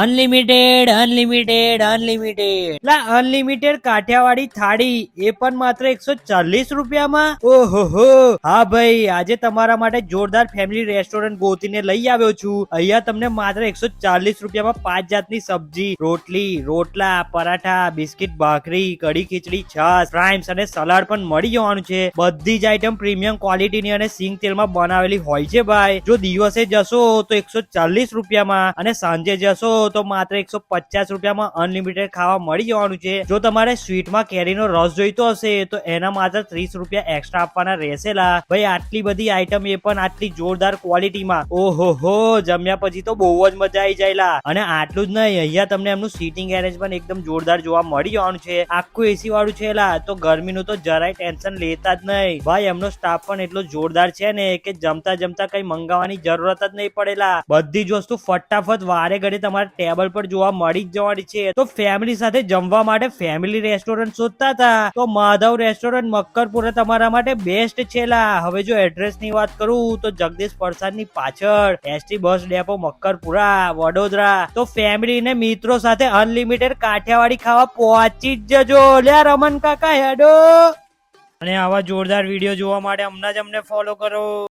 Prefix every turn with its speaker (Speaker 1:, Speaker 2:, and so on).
Speaker 1: Unlimited unlimited unlimited લા unlimited Kathiyawadi thali, એ પણ માત્ર એકસો ચાલીસ રૂપિયામાં? ઓહો હો હા ભાઈ, આજે તમારા માટે જોરદાર ફેમિલી રેસ્ટોરન્ટ ગોતીને લઈ આવ્યો છું. અહીંયા તમને માત્ર એકસો ચાલીસ રૂપિયામાં પાંચ જાતની સબ્જી, રોટલી, રોટલા, પરાઠા, બિસ્કિટ, ભાખરી, કઢી ખીચડી, છાશ ફ્રાઈમ્સ અને સલાડ પણ મળી જવાનું છે. બધી જ આઈટમ પ્રીમિયમ ક્વોલિટીની અને સિંગ તેલમાં બનાવેલી હોય છે ભાઈ. જો દિવસે જશો તો એકસો ચાલીસ રૂપિયામાં અને સાંજે જશો તો માત્ર એકસો પચાસ રૂપિયામાં અનલિમિટેડ ખાવા મળી જવાનું છે. જો તમારે સ્વીટમાં કેરીનો રસ જોઈતો હશે, તો એના માત્ર ત્રીસ રૂપિયા એક્સ્ટ્રા આપવાના રહેશેલા. ભાઈ, આટલી બધી આઈટમ એ પણ આટલી જોરદાર ક્વોલિટીમાં ઓહો હો જમ્યા પછી તો બહુ જ મજા આવી જાયલા. અને આટલું જ નહીં, અહીંયા તમને એમનું સીટિંગ એરેન્જમેન્ટ એકદમ જોરદાર જોવા મળી જવાનું છે. આખું એસી વાળું છે લા તો ગરમીનું તો જરાય ટેન્શન લેતા જ નહીં. ભાઈ, એમનો સ્ટાફ પણ એટલો જોરદાર છે ને કે જમતા જમતા કઈ મંગાવવાની જરૂરત જ નહીં પડેલા. બધી જ વસ્તુ ફટાફટ વારે ઘડે તમારા ટેબલ પર જોવા મળી જવાની છે. તો ફેમિલી સાથે જમવા માટે ફેમિલી રેસ્ટોરન્ટ શોધતા હતા. તો માધવ રેસ્ટોરન્ટ મક્કરપુરા તમારા માટે બેસ્ટ છે લા. હવે જો એડ્રેસની વાત કરું તો જગદીશ પ્રસાદની પાછળ ST bus depot Makarpura, Vadodara. તો ફેમિલી ને મિત્રો સાથે અનલિમિટેડ કાઠિયાવાડી ખાવા પહોંચી જ જજો. લ્યા રમન કાકા હેડો. અને આવા જોરદાર વીડિયો જોવા માટે હમણાં જ અમને ફોલો કરો.